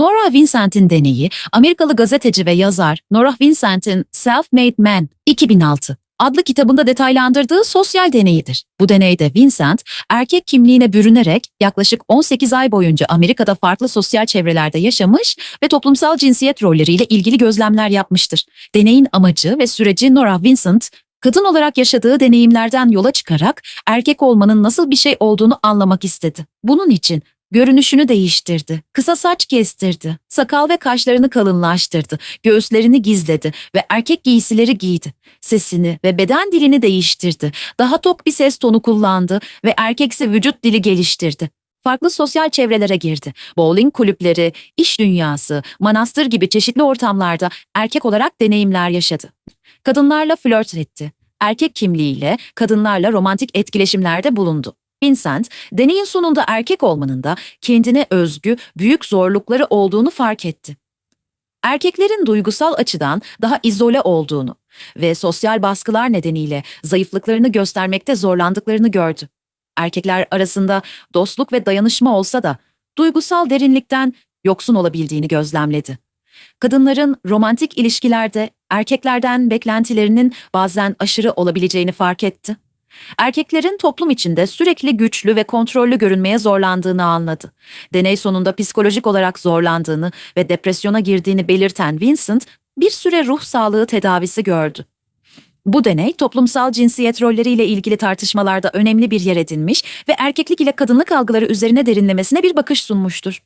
Nora Vincent'in deneyi, Amerikalı gazeteci ve yazar Nora Vincent'in Self-Made Man 2006 adlı kitabında detaylandırdığı sosyal deneyidir. Bu deneyde Vincent, erkek kimliğine bürünerek yaklaşık 18 ay boyunca Amerika'da farklı sosyal çevrelerde yaşamış ve toplumsal cinsiyet rolleriyle ilgili gözlemler yapmıştır. Deneyin amacı ve süreci Nora Vincent, kadın olarak yaşadığı deneyimlerden yola çıkarak erkek olmanın nasıl bir şey olduğunu anlamak istedi. Bunun için Görünüşünü değiştirdi. Kısa saç kestirdi. Sakal ve kaşlarını kalınlaştırdı. Göğüslerini gizledi ve erkek giysileri giydi. Sesini ve beden dilini değiştirdi. Daha tok bir ses tonu kullandı ve erkeksi vücut dili geliştirdi. Farklı sosyal çevrelere girdi. Bowling kulüpleri, iş dünyası, manastır gibi çeşitli ortamlarda erkek olarak deneyimler yaşadı. Kadınlarla flört etti. Erkek kimliğiyle kadınlarla romantik etkileşimlerde bulundu. Vincent, deneyin sonunda erkek olmanın da kendine özgü büyük zorlukları olduğunu fark etti. Erkeklerin duygusal açıdan daha izole olduğunu ve sosyal baskılar nedeniyle zayıflıklarını göstermekte zorlandıklarını gördü. Erkekler arasında dostluk ve dayanışma olsa da duygusal derinlikten yoksun olabildiğini gözlemledi. Kadınların romantik ilişkilerde erkeklerden beklentilerinin bazen aşırı olabileceğini fark etti. Erkeklerin toplum içinde sürekli güçlü ve kontrollü görünmeye zorlandığını anladı. Deney sonunda psikolojik olarak zorlandığını ve depresyona girdiğini belirten Vincent, bir süre ruh sağlığı tedavisi gördü. Bu deney toplumsal cinsiyet rolleriyle ilgili tartışmalarda önemli bir yer edinmiş ve erkeklik ile kadınlık algıları üzerine derinlemesine bir bakış sunmuştur.